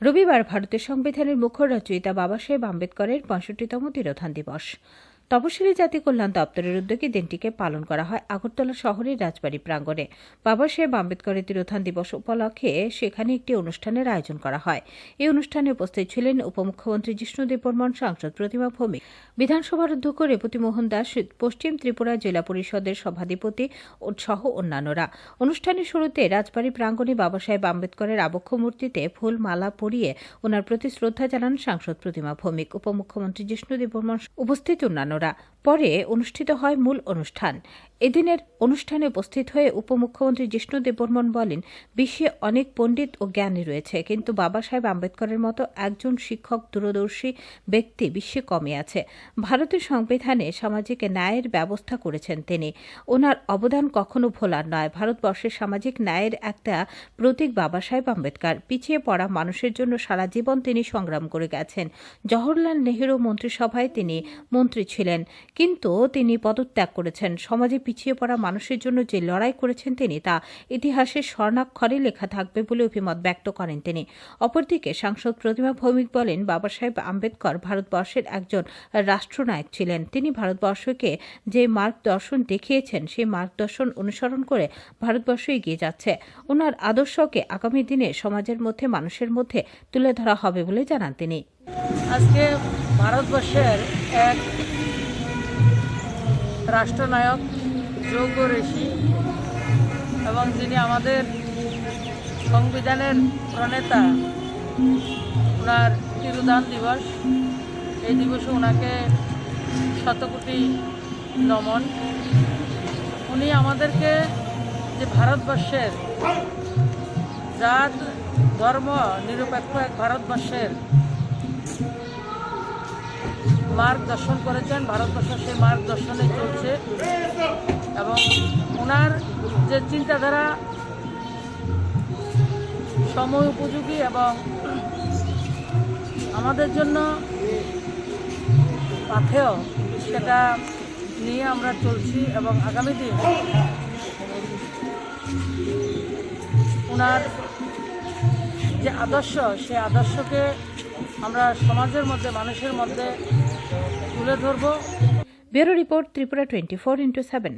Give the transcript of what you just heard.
রবিবার ভারতের সংবিধানের মুখ্য রচয়িতা বাবা সাহেব আম্বেদকরের পঁয়ষট্টিতম তিরোধান দিবস। তপশিলি জাতি কল্যাণ দপ্তরের উদ্যোগে দিনটিকে পালন করা হয় আগরতলা শহরের রাজবাড়ী প্রাঙ্গণে। বাবা সাহেব আম্বেদকরের তিরোধান দিবস উপলক্ষে সেখানে একটি অনুষ্ঠানের আয়োজন করা হয়। এই অনুষ্ঠানে উপস্থিত ছিলেন উপমুখ্যমন্ত্রী জিষ্ণু দেববর্মন সাংসদ প্রতিমা ভৌমিক, বিধানসভার অধ্যক্ষ রেবতী মোহন দাস, পশ্চিম ত্রিপুরা জেলা পরিষদের সভাধিপতি সহ অন্যান্যরা। অনুষ্ঠানের শুরুতে রাজবাড়ী প্রাঙ্গণে বাবা সাহেব আম্বেদকরের আবক্ষ মূর্তিতে ফুল মালা পরিয়ে ওনার প্রতি শ্রদ্ধা জানান সাংসদ প্রতিমা ভৌমিক। উপমুখ্যমন্ত্রী জিষ্ণু দেববর্মন উপস্থিত অন্যান্যরা পরে অনুষ্ঠিত হয় মূল অনুষ্ঠান। এদিনের অনুষ্ঠানে উপস্থিত হয়ে উপমুখ্যমন্ত্রী জিষ্ণু দেববর্মন বলেন, বিশ্বে অনেক পণ্ডিত ও জ্ঞানী রয়েছে, কিন্তু বাবা সাহেব আম্বেদকরের মতো একজন শিক্ষক দূরদর্শী ব্যক্তি বিশ্বে কমে আছে। ভারতের সংবিধানে সামাজিক ন্যায়ের ব্যবস্থা করেছেন তিনি। ওনার অবদান কখনো ভোলার নয়। ভারতবর্ষের সামাজিক ন্যায়ের একটা প্রতীক বাবা সাহেব আম্বেদকর। পিছিয়ে পড়া মানুষের জন্য সারা জীবন তিনি সংগ্রাম করে গেছেন। জওহরলাল নেহরু মন্ত্রিসভায় তিনি মন্ত্রী ছিলেন, কিন্তু তিনি পদত্যাগ করেছেন। সমাজে পিছিয়ে পড়া মানুষের জন্য যে লড়াই করেছেন তিনি, তা ইতিহাসের স্বর্ণাক্ষরে লেখা থাকবে বলে অভিমত ব্যক্ত করেন তিনি। অপরদিকে সাংসদ প্রতিমা ভৌমিক বলেন, বাবা সাহেব আম্বেদকর ভারতবর্ষের একজন রাষ্ট্রনায়ক ছিলেন। তিনি ভারতবর্ষকে যে মার্গদর্শন দেখিয়েছেন, সেই মার্গদর্শন অনুসরণ করে ভারতবর্ষ এগিয়ে যাচ্ছে। ওনার আদর্শকে আগামী দিনে সমাজের মধ্যে, মানুষের মধ্যে তুলে ধরা হবে বলে জানান তিনি। আজকে ভারতবর্ষের এক রাষ্ট্রনায়ক যোগ্য ঋষি এবং যিনি আমাদের সংবিধানের প্রণেতা ওনার তিরুদান দিবস, এই দিবসে ওনাকে শতকোটি নমন। উনি আমাদেরকে যে ভারতবর্ষের জাত, ধর্ম, নিরপেক্ষ এক ভারতবর্ষের মার্গদর্শন করেছেন ভারতবর্ষ সেই মার্গদর্শনে চলছে। এবং ওনার যে চিন্তাধারা সময় উপযোগী এবং আমাদের জন্য পাথেয়, সেটা নিয়ে আমরা চলছি এবং আগামী দিন ওনার যে আদর্শ সে আদর্শকে আমরা সমাজের মধ্যে, মানুষের মধ্যে তুলে ধরবো। Bureau report Tripura twenty four into seven.